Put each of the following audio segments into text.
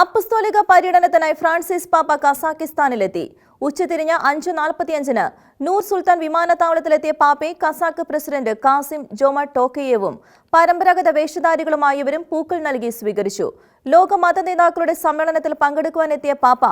അപ്പസ്തോലിക പര്യടനത്തിനായി Francis പാപ്പ കസാക്കിസ്ഥാനിലെത്തി. ഉച്ചതിരിഞ്ഞ അഞ്ച് നാൽപ്പത്തിയഞ്ചിന് നൂർ സുൽത്താൻ വിമാനത്താവളത്തിലെത്തിയ പാപ്പയെ കസാക്ക് പ്രസിഡന്റ് കാസിം ജോമ ടോക്കയേവും പരമ്പരാഗത വേഷധാരികളുമായവരും പൂക്കൾ നൽകി സ്വീകരിച്ചു. ലോക മത നേതാക്കളുടെ സമ്മേളനത്തിൽ പങ്കെടുക്കുവാനെത്തിയ പാപ്പ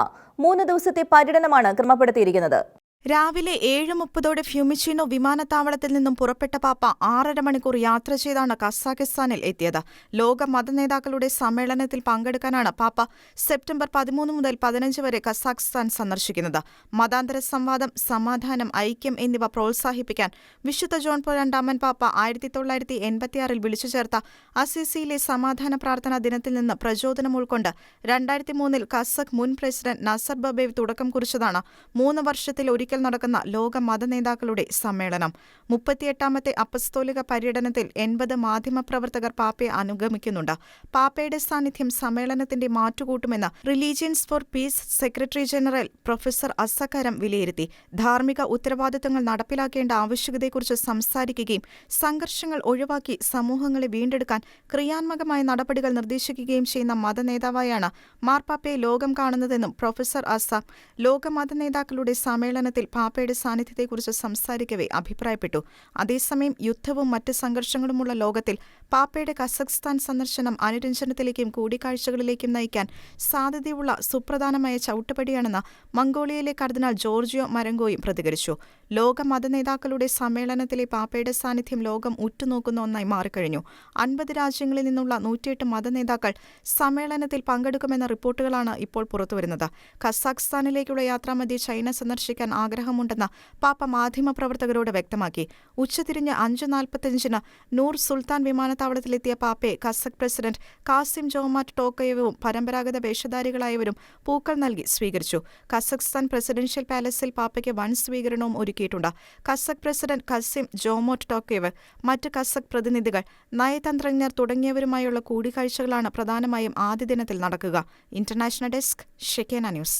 മൂന്ന് ദിവസത്തെ പര്യടനമാണ് ക്രമപ്പെടുത്തിയിരിക്കുന്നത്. രാവിലെ ഏഴ് മുപ്പതോടെ ഫ്യൂമിച്ചിനോ വിമാനത്താവളത്തിൽ നിന്നും പുറപ്പെട്ട പാപ്പ ആറര മണിക്കൂർ യാത്ര ചെയ്താണ് കസാഖിസ്ഥാനിൽ എത്തിയത്. ലോക മതനേതാക്കളുടെ സമ്മേളനത്തിൽ പങ്കെടുക്കാനാണ് പാപ്പ സെപ്റ്റംബർ പതിമൂന്ന് മുതൽ പതിനഞ്ച് വരെ കസാഖ്സ്ഥാൻ സന്ദർശിക്കുന്നത്. മതാന്തര സംവാദം സമാധാനം ഐക്യം എന്നിവ പ്രോത്സാഹിപ്പിക്കാൻ വിശുദ്ധ ജോൺ പോൾ രണ്ടാമൻ പാപ്പ ആയിരത്തി തൊള്ളായിരത്തി എൺപത്തിയാറിൽ വിളിച്ചു ചേർത്ത അസിസിയിലെ സമാധാന പ്രാർത്ഥനാ ദിനത്തിൽ നിന്ന് പ്രചോദനം ഉൾക്കൊണ്ട് രണ്ടായിരത്തി മൂന്നിൽ കസഖ് മുൻ പ്രസിഡന്റ് നസർ ബബേവ് തുടക്കം കുറിച്ചതാണ്. മൂന്ന് വർഷത്തിൽ ഒരിക്കൽ നടക്കുന്ന ലോക മതനേതാക്കളുടെ സമ്മേളനം. മുപ്പത്തിയെട്ടാമത്തെ അപ്പസ്തോലിക പര്യടനത്തിൽ എൺപത് മാധ്യമപ്രവർത്തകർ പാപ്പയെ അനുഗമിക്കുന്നുണ്ട്. പാപ്പയുടെ സാന്നിധ്യം സമ്മേളനത്തിന്റെ മാറ്റുകൂട്ടുമെന്ന് religions for peace secretary general professor അസക്കരം വിലയിരുത്തി. ധാർമ്മിക ഉത്തരവാദിത്തങ്ങൾ നടപ്പിലാക്കേണ്ട ആവശ്യകതയെക്കുറിച്ച് സംസാരിക്കുകയും സംഘർഷങ്ങൾ ഒഴിവാക്കി സമൂഹങ്ങളെ വീണ്ടെടുക്കാൻ ക്രിയാത്മകമായ നടപടികൾ നിർദ്ദേശിക്കുകയും ചെയ്യുന്ന മതനേതാവായാണ് മാർപ്പാപ്പയെ ലോകം കാണുന്നതെന്നും പ്രൊഫസർ അസാം. ലോക മതനേതാക്കളുടെ സമ്മേളനത്തിൽ പാപ്പയുടെ സാന്നിധ്യത്തെക്കുറിച്ച് സംസാരിക്കവേ അഭിപ്രായപ്പെട്ടു. അതേസമയം യുദ്ധവും മറ്റ് സംഘർഷങ്ങളുമുള്ള ലോകത്തിൽ പാപ്പയുടെ കസഖ്സ്ഥാൻ സന്ദർശനം അനുരഞ്ജനത്തിലേക്കും കൂടിക്കാഴ്ചകളിലേക്കും നയിക്കാൻ സാധ്യതയുള്ള സുപ്രധാനമായ ചവിട്ടുപടിയാണെന്ന് മംഗോളിയയിലെ കർദിനാൾ ജോർജിയോ മരങ്കോയും പ്രതികരിച്ചു. ലോക മതനേതാക്കളുടെ സമ്മേളനത്തിലെ പാപ്പയുടെ സാന്നിധ്യം ലോകം ഉറ്റുനോക്കുന്ന ഒന്നായി മാറിക്കഴിഞ്ഞു. അൻപത് രാജ്യങ്ങളിൽ നിന്നുള്ള നൂറ്റിയെട്ട് മതനേതാക്കൾ സമ്മേളനത്തിൽ പങ്കെടുക്കുമെന്ന റിപ്പോർട്ടുകളാണ് ഇപ്പോൾ പുറത്തുവരുന്നത്. കസാഖ്സ്ഥാനിലേക്കുള്ള യാത്രാമതി ചൈന സന്ദർശിക്കാൻ ആഗ്രഹമുണ്ടെന്ന് പാപ്പ മാധ്യമപ്രവർത്തകരോട് വ്യക്തമാക്കി. ഉച്ചതിരിഞ്ഞ് അഞ്ച് നാൽപ്പത്തിയഞ്ചിന് നൂർ സുൽത്താൻ വിമാനത്താവളത്തിലെത്തിയ പാപ്പയെ കസക് പ്രസിഡന്റ് കാസിം ജോമാറ്റ് ടോക്കയവും പരമ്പരാഗത വേഷധാരികളായവരും പൂക്കൾ നൽകി സ്വീകരിച്ചു. കസഖ്സ്ഥാൻ പ്രസിഡൻഷ്യൽ പാലസിൽ പാപ്പയ്ക്ക് വൻ സ്വീകരണവും ഒരുക്കിയിട്ടുണ്ട്. കസക് പ്രസിഡന്റ് കസിം ജോമോറ്റ് ടോക്കയവ് മറ്റ് കസക് പ്രതിനിധികൾ നയതന്ത്രജ്ഞർ തുടങ്ങിയവരുമായുള്ള കൂടിക്കാഴ്ചകളാണ് പ്രധാനമായും ആദ്യ ദിനത്തിൽ നടക്കുക. International desk Shekinah news.